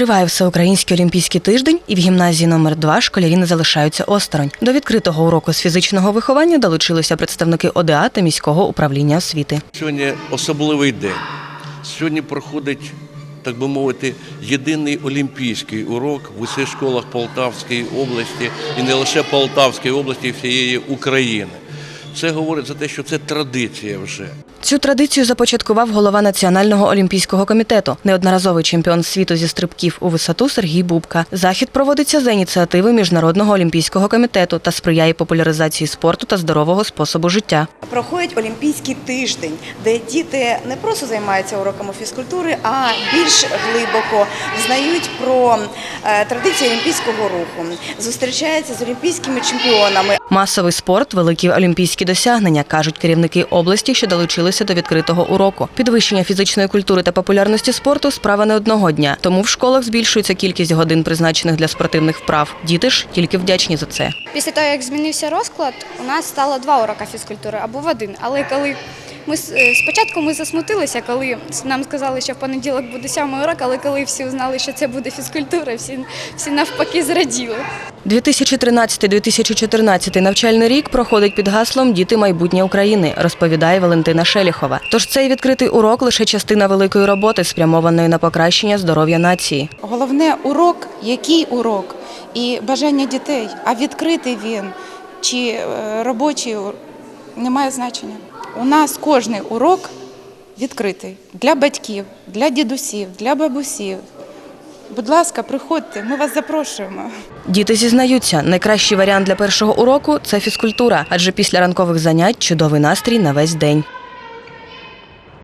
Триває всеукраїнський олімпійський тиждень, і в гімназії номер 2 школярі не залишаються осторонь. До відкритого уроку з фізичного виховання долучилися представники ОДА та міського управління освіти. Сьогодні особливий день. Сьогодні проходить, так би мовити, єдиний олімпійський урок в усіх школах Полтавської області і не лише Полтавської області, і всієї України. Це говорить за те, що це традиція вже. Цю традицію започаткував голова Національного олімпійського комітету, неодноразовий чемпіон світу зі стрибків у висоту Сергій Бубка. Захід проводиться за ініціативи Міжнародного олімпійського комітету та сприяє популяризації спорту та здорового способу життя. Проходить олімпійський тиждень, де діти не просто займаються уроками фізкультури, а більш глибоко знають про е, традиції олімпійського руху, зустрічаються з олімпійськими чемпіонами. Масовий спорт великі олімпійські досягнення, кажуть керівники області, що долучилися до відкритого уроку. Підвищення фізичної культури та популярності спорту справа не одного дня. Тому в школах збільшується кількість годин, призначених для спортивних вправ. Діти ж тільки вдячні за це. Після того, як змінився розклад, у нас стало два уроки фізкультури або в один. Але коли ми е, спочатку ми засмутилися, коли нам сказали, що в понеділок буде сьомий урок, але коли всі узнали, що це буде фізкультура, всі, всі навпаки зраділи. 2013-2014 навчальний рік проходить під гаслом Діти майбутнє України, розповідає Валентина Шеліхова. Тож цей відкритий урок лише частина великої роботи, спрямованої на покращення здоров'я нації. Головне урок, який урок і бажання дітей, а відкритий він чи е, робочий не має значення. У нас кожний урок відкритий для батьків, для дідусів, для бабусів. Будь ласка, приходьте, ми вас запрошуємо. Діти зізнаються, найкращий варіант для першого уроку це фізкультура, адже після ранкових занять чудовий настрій на весь день.